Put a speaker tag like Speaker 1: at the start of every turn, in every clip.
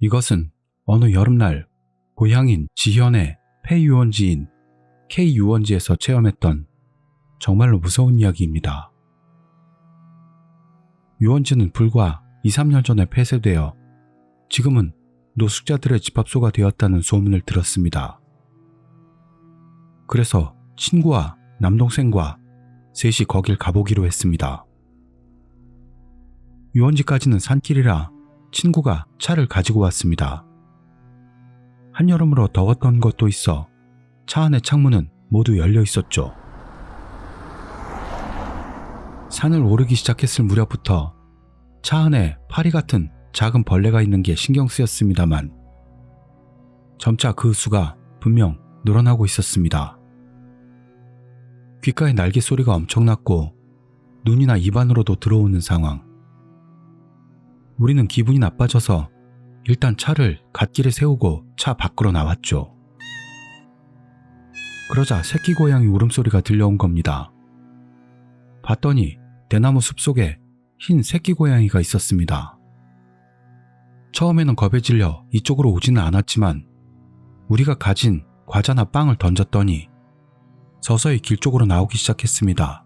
Speaker 1: 이것은 어느 여름날 고향인 지현의 폐유원지인 K유원지에서 체험했던 정말로 무서운 이야기입니다. 유원지는 불과 2, 3년 전에 폐쇄되어 지금은 노숙자들의 집합소가 되었다는 소문을 들었습니다. 그래서 친구와 남동생과 셋이 거길 가보기로 했습니다. 유원지까지는 산길이라 친구가 차를 가지고 왔습니다. 한여름으로 더웠던 것도 있어 차 안의 창문은 모두 열려 있었죠. 산을 오르기 시작했을 무렵부터 차 안에 파리 같은 작은 벌레가 있는 게 신경 쓰였습니다만 점차 그 수가 분명 늘어나고 있었습니다. 귓가에 날개 소리가 엄청났고 눈이나 입안으로도 들어오는 상황. 우리는 기분이 나빠져서 일단 차를 갓길에 세우고 차 밖으로 나왔죠. 그러자 새끼 고양이 울음소리가 들려온 겁니다. 봤더니 대나무 숲 속에 흰 새끼 고양이가 있었습니다. 처음에는 겁에 질려 이쪽으로 오지는 않았지만 우리가 가진 과자나 빵을 던졌더니 서서히 길 쪽으로 나오기 시작했습니다.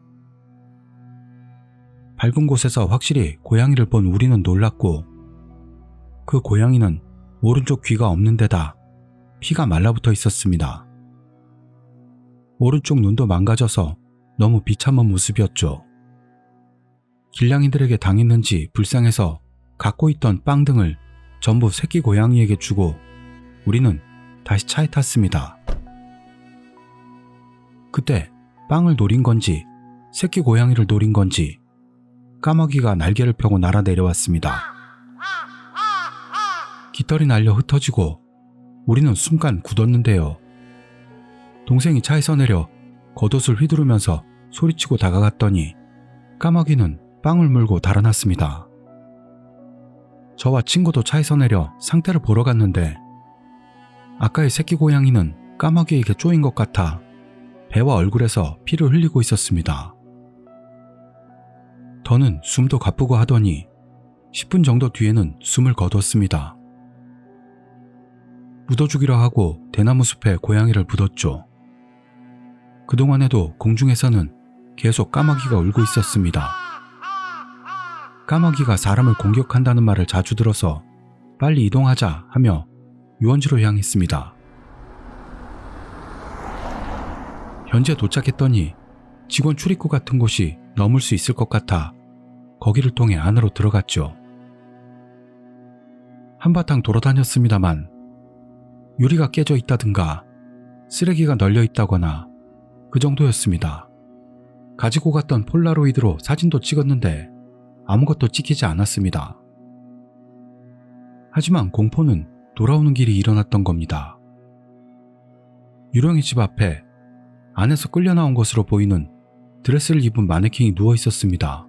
Speaker 1: 밝은 곳에서 확실히 고양이를 본 우리는 놀랐고 그 고양이는 오른쪽 귀가 없는 데다 피가 말라붙어 있었습니다. 오른쪽 눈도 망가져서 너무 비참한 모습이었죠. 길냥이들에게 당했는지 불쌍해서 갖고 있던 빵 등을 전부 새끼 고양이에게 주고 우리는 다시 차에 탔습니다. 그때 빵을 노린 건지 새끼 고양이를 노린 건지 까마귀가 날개를 펴고 날아 내려왔습니다. 깃털이 날려 흩어지고 우리는 순간 굳었는데요. 동생이 차에서 내려 겉옷을 휘두르면서 소리치고 다가갔더니 까마귀는 빵을 물고 달아났습니다. 저와 친구도 차에서 내려 상태를 보러 갔는데 아까의 새끼 고양이는 까마귀에게 쪼인 것 같아 배와 얼굴에서 피를 흘리고 있었습니다. 더는 숨도 가쁘고 하더니 10분 정도 뒤에는 숨을 거뒀습니다. 묻어주기로 하고 대나무 숲에 고양이를 묻었죠. 그동안에도 공중에서는 계속 까마귀가 울고 있었습니다. 까마귀가 사람을 공격한다는 말을 자주 들어서 빨리 이동하자 하며 유원지로 향했습니다. 현재 도착했더니 직원 출입구 같은 곳이 넘을 수 있을 것 같아 거기를 통해 안으로 들어갔죠. 한바탕 돌아다녔습니다만 유리가 깨져 있다든가 쓰레기가 널려 있다거나 그 정도였습니다. 가지고 갔던 폴라로이드로 사진도 찍었는데 아무것도 찍히지 않았습니다. 하지만 공포는 돌아오는 길이 일어났던 겁니다. 유령의 집 앞에 안에서 끌려 나온 것으로 보이는 드레스를 입은 마네킹이 누워 있었습니다.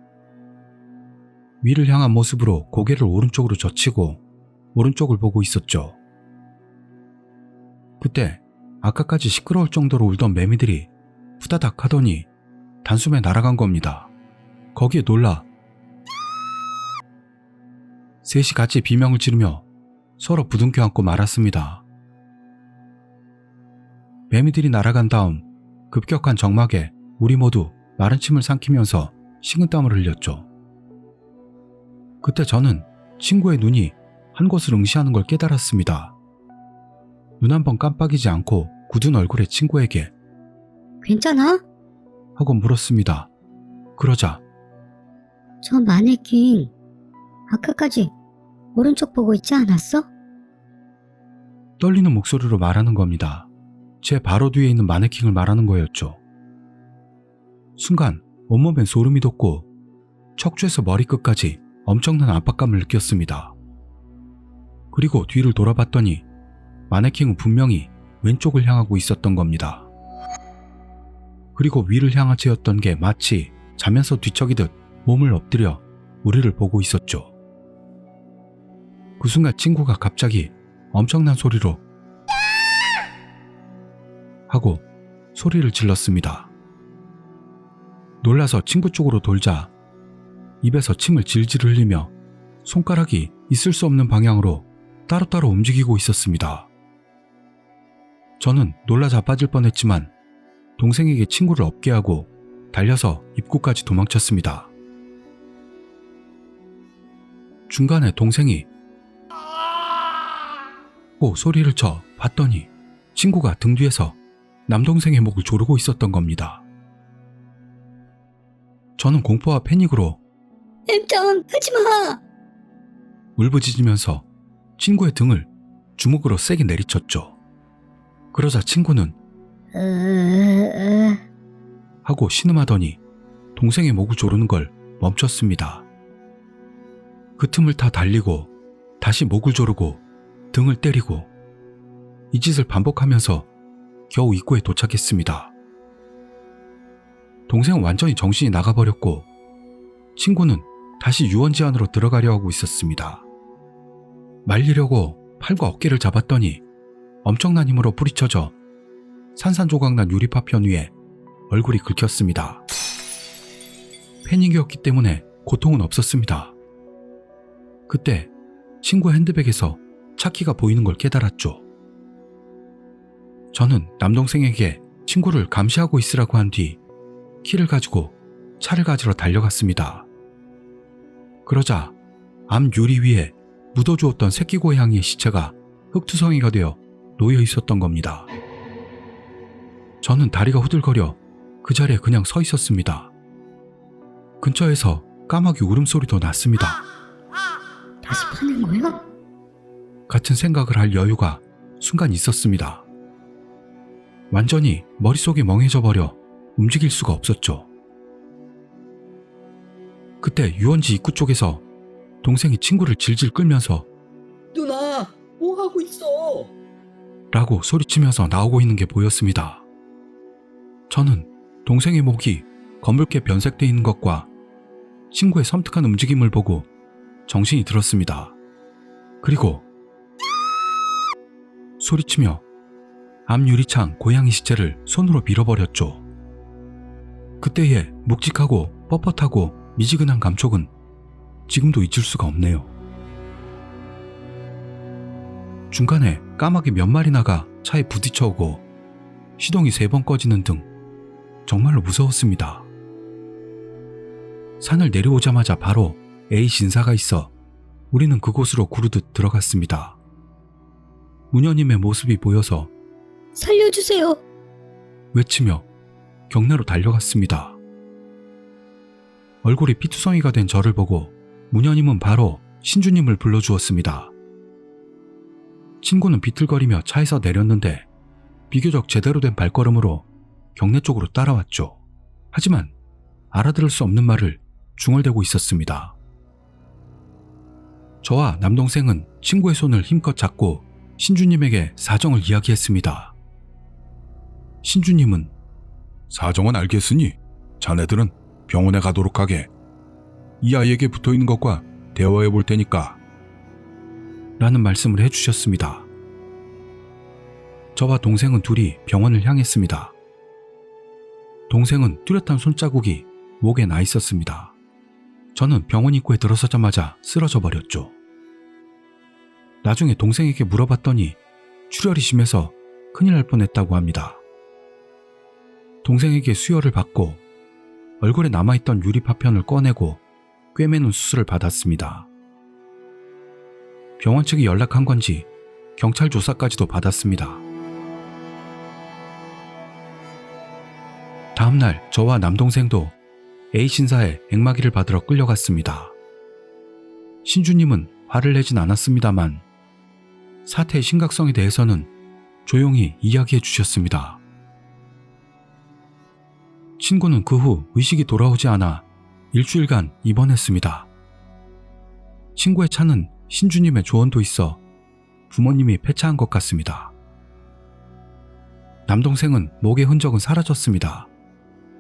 Speaker 1: 위를 향한 모습으로 고개를 오른쪽으로 젖히고 오른쪽을 보고 있었죠. 그때 아까까지 시끄러울 정도로 울던 매미들이 후다닥 하더니 단숨에 날아간 겁니다. 거기에 놀라 셋이 같이 비명을 지르며 서로 부둥켜 안고 말았습니다. 매미들이 날아간 다음 급격한 정막에 우리 모두 마른 침을 삼키면서 식은땀을 흘렸죠. 그때 저는 친구의 눈이 한 곳을 응시하는 걸 깨달았습니다. 눈 한 번 깜빡이지 않고 굳은 얼굴의 친구에게
Speaker 2: 괜찮아?
Speaker 1: 하고 물었습니다. 그러자
Speaker 2: 저 마네킹 아까까지 오른쪽 보고 있지 않았어?
Speaker 1: 떨리는 목소리로 말하는 겁니다. 제 바로 뒤에 있는 마네킹을 말하는 거였죠. 순간 온몸에 소름이 돋고 척추에서 머리끝까지 엄청난 압박감을 느꼈습니다. 그리고 뒤를 돌아봤더니 마네킹은 분명히 왼쪽을 향하고 있었던 겁니다. 그리고 위를 향한 채였던 게 마치 자면서 뒤척이듯 몸을 엎드려 우리를 보고 있었죠. 그 순간 친구가 갑자기 엄청난 소리로 하고 소리를 질렀습니다. 놀라서 친구 쪽으로 돌자 입에서 침을 질질 흘리며 손가락이 있을 수 없는 방향으로 따로따로 움직이고 있었습니다. 저는 놀라 자빠질 뻔했지만 동생에게 친구를 없게 하고 달려서 입구까지 도망쳤습니다. 중간에 동생이 고 소리를 쳐 봤더니 친구가 등 뒤에서 남동생의 목을 조르고 있었던 겁니다. 저는 공포와 패닉으로
Speaker 2: 엠짱 하지마
Speaker 1: 울부짖으면서 친구의 등을 주먹으로 세게 내리쳤죠. 그러자 친구는
Speaker 2: 으...
Speaker 1: 하고 신음하더니 동생의 목을 조르는 걸 멈췄습니다. 그 틈을 타 달리고 다시 목을 조르고 등을 때리고 이 짓을 반복하면서 겨우 입구에 도착했습니다. 동생은 완전히 정신이 나가버렸고 친구는 다시 유원지 안으로 들어가려 하고 있었습니다. 말리려고 팔과 어깨를 잡았더니 엄청난 힘으로 부딪혀져 산산조각난 유리파편 위에 얼굴이 긁혔습니다. 패닉이었기 때문에 고통은 없었습니다. 그때 친구 핸드백에서 차키가 보이는 걸 깨달았죠. 저는 남동생에게 친구를 감시하고 있으라고 한 뒤 키를 가지고 차를 가지러 달려갔습니다. 그러자 암 유리 위에 묻어주었던 새끼 고양이의 시체가 흙투성이가 되어 놓여 있었던 겁니다. 저는 다리가 후들거려 그 자리에 그냥 서 있었습니다. 근처에서 까마귀 울음소리도 났습니다.
Speaker 2: 다시 파는 거야?
Speaker 1: 같은 생각을 할 여유가 순간 있었습니다. 완전히 머릿속이 멍해져 버려 움직일 수가 없었죠. 그때 유원지 입구 쪽에서 동생이 친구를 질질 끌면서
Speaker 3: 누나, 뭐 하고 있어?
Speaker 1: 라고 소리치면서 나오고 있는 게 보였습니다. 저는 동생의 목이 검붉게 변색돼 있는 것과 친구의 섬뜩한 움직임을 보고 정신이 들었습니다. 그리고 소리치며 앞 유리창 고양이 시체를 손으로 밀어버렸죠. 그때의 묵직하고 뻣뻣하고 미지근한 감촉은 지금도 잊을 수가 없네요. 중간에 까마귀 몇 마리나가 차에 부딪혀오고 시동이 세 번 꺼지는 등 정말로 무서웠습니다. 산을 내려오자마자 바로 A 신사가 있어 우리는 그곳으로 구르듯 들어갔습니다. 무녀님의 모습이 보여서
Speaker 2: 살려주세요
Speaker 1: 외치며 경내로 달려갔습니다. 얼굴이 피투성이가 된 저를 보고 무녀님은 바로 신주님을 불러주었습니다. 친구는 비틀거리며 차에서 내렸는데 비교적 제대로 된 발걸음으로 경내 쪽으로 따라왔죠. 하지만 알아들을 수 없는 말을 중얼대고 있었습니다. 저와 남동생은 친구의 손을 힘껏 잡고 신주님에게 사정을 이야기했습니다. 신주님은
Speaker 4: 사정은 알겠으니 자네들은 병원에 가도록 하게. 이 아이에게 붙어 있는 것과 대화해 볼 테니까.
Speaker 1: 라는 말씀을 해주셨습니다. 저와 동생은 둘이 병원을 향했습니다. 동생은 뚜렷한 손자국이 목에 나 있었습니다. 저는 병원 입구에 들어서자마자 쓰러져 버렸죠. 나중에 동생에게 물어봤더니 출혈이 심해서 큰일 날 뻔했다고 합니다. 동생에게 수혈을 받고 얼굴에 남아있던 유리 파편을 꺼내고 꿰매는 수술을 받았습니다. 병원 측이 연락한 건지 경찰 조사까지도 받았습니다. 다음날 저와 남동생도 A 신사에 앵마기를 받으러 끌려갔습니다. 신주님은 화를 내진 않았습니다만 사태의 심각성에 대해서는 조용히 이야기해 주셨습니다. 친구는 그 후 의식이 돌아오지 않아 일주일간 입원했습니다. 친구의 차는 신주님의 조언도 있어 부모님이 폐차한 것 같습니다. 남동생은 목의 흔적은 사라졌습니다.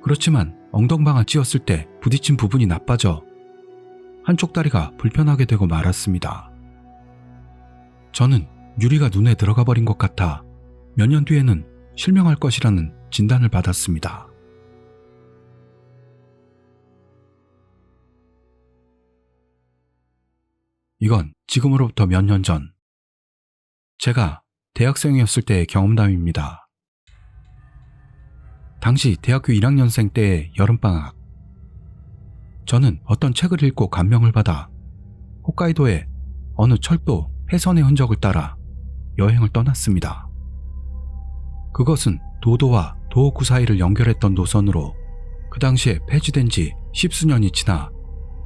Speaker 1: 그렇지만 엉덩방아 찧었을 때 부딪힌 부분이 나빠져 한쪽 다리가 불편하게 되고 말았습니다. 저는 유리가 눈에 들어가 버린 것 같아 몇 년 뒤에는 실명할 것이라는 진단을 받았습니다. 이건 지금으로부터 몇 년 전. 제가 대학생이었을 때의 경험담입니다. 당시 대학교 1학년생 때의 여름방학. 저는 어떤 책을 읽고 감명을 받아 홋카이도의 어느 철도 폐선의 흔적을 따라 여행을 떠났습니다. 그것은 도도와 도호쿠 사이를 연결했던 노선으로 그 당시에 폐지된 지 십수년이 지나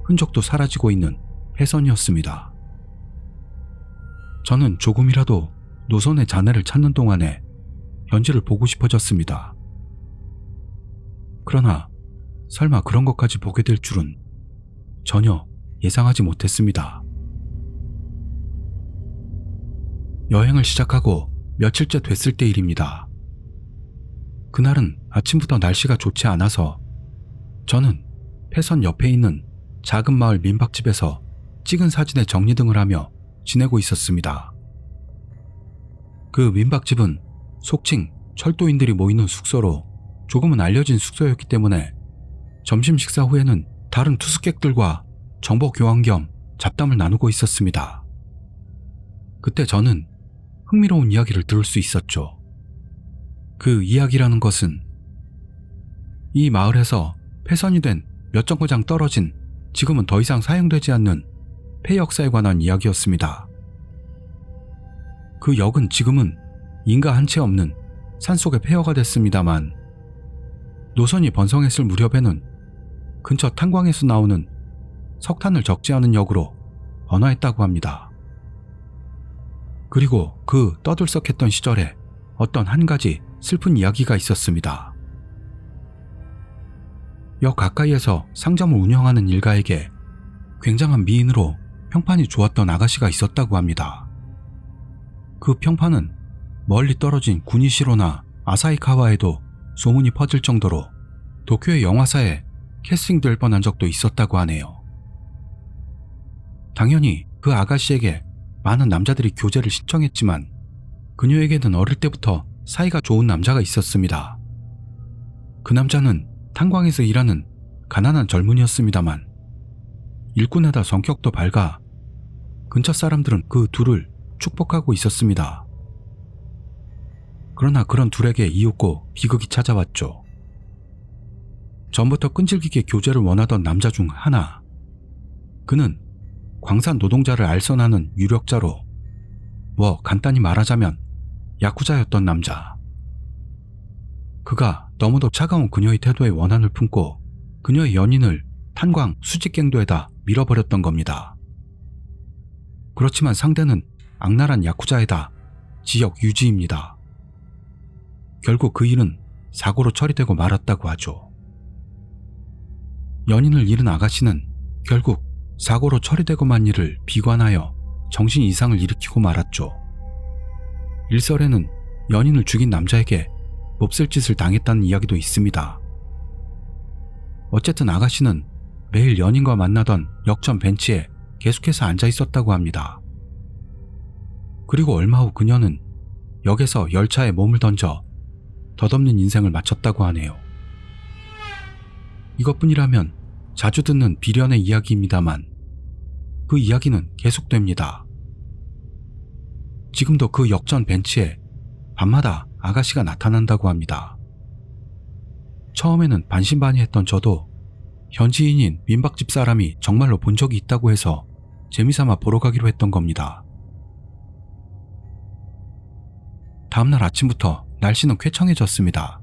Speaker 1: 흔적도 사라지고 있는 폐선이었습니다. 저는 조금이라도 노선의 잔해를 찾는 동안에 현지를 보고 싶어졌습니다. 그러나 설마 그런 것까지 보게 될 줄은 전혀 예상하지 못했습니다. 여행을 시작하고 며칠째 됐을 때 일입니다. 그날은 아침부터 날씨가 좋지 않아서 저는 폐선 옆에 있는 작은 마을 민박집에서 찍은 사진의 정리 등을 하며 지내고 있었습니다. 그 민박집은 속칭 철도인들이 모이는 숙소로 조금은 알려진 숙소였기 때문에 점심 식사 후에는 다른 투숙객들과 정보 교환 겸 잡담을 나누고 있었습니다. 그때 저는 흥미로운 이야기를 들을 수 있었죠. 그 이야기라는 것은 이 마을에서 폐선이 된 몇 정거장 떨어진 지금은 더 이상 사용되지 않는 폐 역사에 관한 이야기였습니다. 그 역은 지금은 인가 한 채 없는 산속의 폐허가 됐습니다만 노선이 번성했을 무렵에는 근처 탄광에서 나오는 석탄을 적지 않은 역으로 번화했다고 합니다. 그리고 그 떠들썩했던 시절에 어떤 한 가지 슬픈 이야기가 있었습니다. 역 가까이에서 상점을 운영하는 일가에게 굉장한 미인으로 평판이 좋았던 아가씨가 있었다고 합니다. 그 평판은 멀리 떨어진 구니시로나 아사히카와에도 소문이 퍼질 정도로 도쿄의 영화사에 캐스팅될 뻔한 적도 있었다고 하네요. 당연히 그 아가씨에게 많은 남자들이 교제를 신청했지만 그녀에게는 어릴 때부터 사이가 좋은 남자가 있었습니다. 그 남자는 탄광에서 일하는 가난한 젊은이였습니다만 일꾼에다 성격도 밝아 근처 사람들은 그 둘을 축복하고 있었습니다. 그러나 그런 둘에게 이윽고 비극이 찾아왔죠. 전부터 끈질기게 교제를 원하던 남자 중 하나. 그는 광산 노동자를 알선하는 유력자로 뭐 간단히 말하자면 야쿠자였던 남자. 그가 너무도 차가운 그녀의 태도에 원한을 품고 그녀의 연인을 탄광 수직갱도에다 밀어버렸던 겁니다. 그렇지만 상대는 악랄한 야쿠자에다 지역 유지입니다. 결국 그 일은 사고로 처리되고 말았다고 하죠. 연인을 잃은 아가씨는 결국 사고로 처리되고 만 일을 비관하여 정신 이상을 일으키고 말았죠. 일설에는 연인을 죽인 남자에게 몹쓸 짓을 당했다는 이야기도 있습니다. 어쨌든 아가씨는 매일 연인과 만나던 역전 벤치에 계속해서 앉아 있었다고 합니다. 그리고 얼마 후 그녀는 역에서 열차에 몸을 던져 덧없는 인생을 마쳤다고 하네요. 이것뿐이라면 자주 듣는 비련의 이야기입니다만 그 이야기는 계속됩니다. 지금도 그 역전 벤치에 밤마다 아가씨가 나타난다고 합니다. 처음에는 반신반의했던 저도 현지인인 민박집 사람이 정말로 본 적이 있다고 해서 재미삼아 보러 가기로 했던 겁니다. 다음날 아침부터 날씨는 쾌청해졌습니다.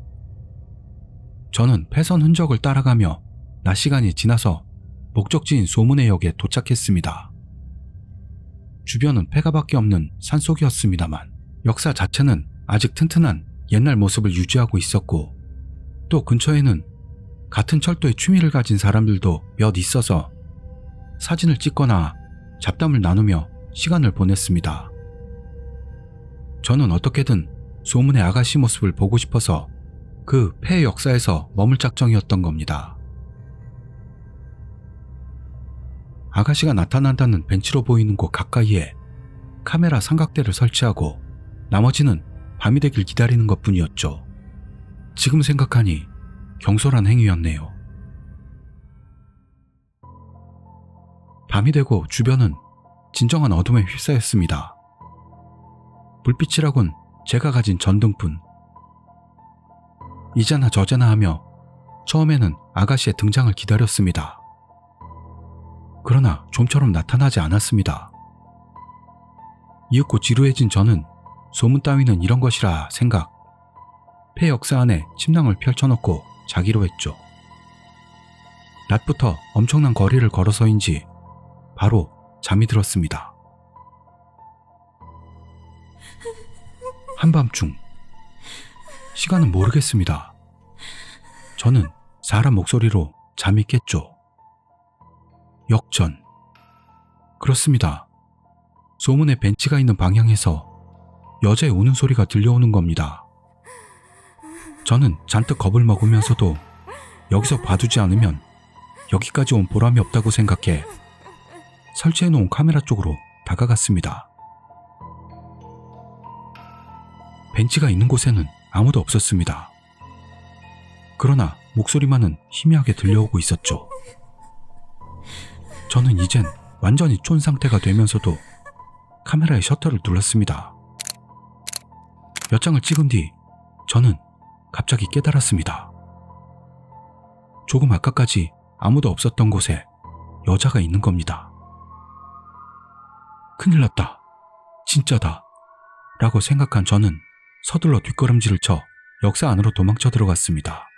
Speaker 1: 저는 폐선 흔적을 따라가며 낮 시간이 지나서 목적지인 소문의 역에 도착했습니다. 주변은 폐가밖에 없는 산속이었습니다만 역사 자체는 아직 튼튼한 옛날 모습을 유지하고 있었고 또 근처에는 같은 철도에 취미를 가진 사람들도 몇 있어서 사진을 찍거나 잡담을 나누며 시간을 보냈습니다. 저는 어떻게든 소문의 아가씨 모습을 보고 싶어서 그폐 역사에서 머물 작정이었던 겁니다. 아가씨가 나타난다는 벤치로 보이는 곳 가까이에 카메라 삼각대를 설치하고 나머지는 밤이 되길 기다리는 것 뿐이었죠. 지금 생각하니 경솔한 행위였네요. 밤이 되고 주변은 진정한 어둠에 휩싸였습니다. 불빛이라곤 제가 가진 전등뿐. 이제나 저제나 하며 처음에는 아가씨의 등장을 기다렸습니다. 그러나 좀처럼 나타나지 않았습니다. 이윽고 지루해진 저는 소문 따위는 이런 것이라 생각. 폐 역사 안에 침낭을 펼쳐놓고 자기로 했죠. 낮부터 엄청난 거리를 걸어서인지 바로 잠이 들었습니다. 한밤중 시간은 모르겠습니다. 저는 사람 목소리로 잠이 깼죠. 역전. 그렇습니다. 소문의 벤치가 있는 방향에서 여자의 우는 소리가 들려오는 겁니다. 저는 잔뜩 겁을 먹으면서도 여기서 봐두지 않으면 여기까지 온 보람이 없다고 생각해 설치해 놓은 카메라 쪽으로 다가갔습니다. 벤치가 있는 곳에는 아무도 없었습니다. 그러나 목소리만은 희미하게 들려오고 있었죠. 저는 이젠 완전히 촌 상태가 되면서도 카메라의 셔터를 눌렀습니다. 몇 장을 찍은 뒤 저는 갑자기 깨달았습니다. 조금 아까까지 아무도 없었던 곳에 여자가 있는 겁니다. 큰일 났다. 진짜다. 라고 생각한 저는 서둘러 뒷걸음질을 쳐 역사 안으로 도망쳐 들어갔습니다.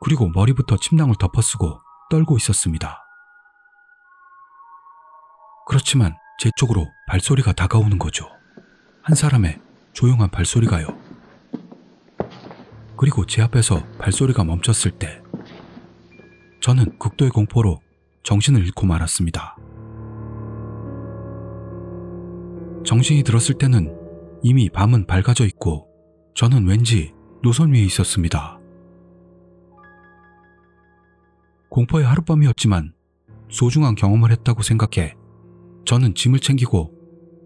Speaker 1: 그리고 머리부터 침낭을 덮어쓰고 떨고 있었습니다. 그렇지만 제 쪽으로 발소리가 다가오는 거죠. 한 사람의 조용한 발소리가요. 그리고 제 앞에서 발소리가 멈췄을 때 저는 극도의 공포로 정신을 잃고 말았습니다. 정신이 들었을 때는 이미 밤은 밝아져 있고 저는 왠지 노선 위에 있었습니다. 공포의 하룻밤이었지만 소중한 경험을 했다고 생각해 저는 짐을 챙기고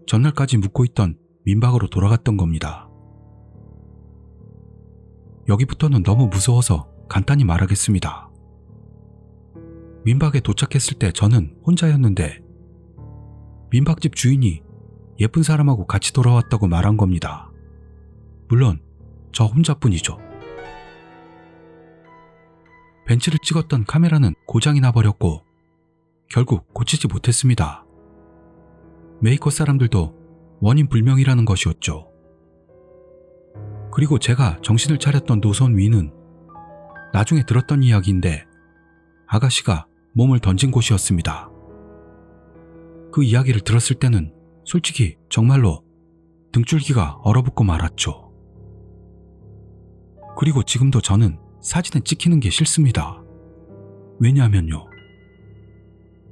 Speaker 1: 전날까지 묵고 있던 민박으로 돌아갔던 겁니다. 여기부터는 너무 무서워서 간단히 말하겠습니다. 민박에 도착했을 때 저는 혼자였는데 민박집 주인이 예쁜 사람하고 같이 돌아왔다고 말한 겁니다. 물론 저 혼자뿐이죠. 벤치를 찍었던 카메라는 고장이 나버렸고 결국 고치지 못했습니다. 메이커 사람들도 원인 불명이라는 것이었죠. 그리고 제가 정신을 차렸던 노선 위는 나중에 들었던 이야기인데 아가씨가 몸을 던진 곳이었습니다. 그 이야기를 들었을 때는 솔직히 정말로 등줄기가 얼어붙고 말았죠. 그리고 지금도 저는 사진에 찍히는 게 싫습니다. 왜냐하면요.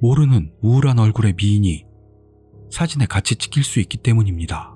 Speaker 1: 모르는 우울한 얼굴의 미인이 사진에 같이 찍힐 수 있기 때문입니다.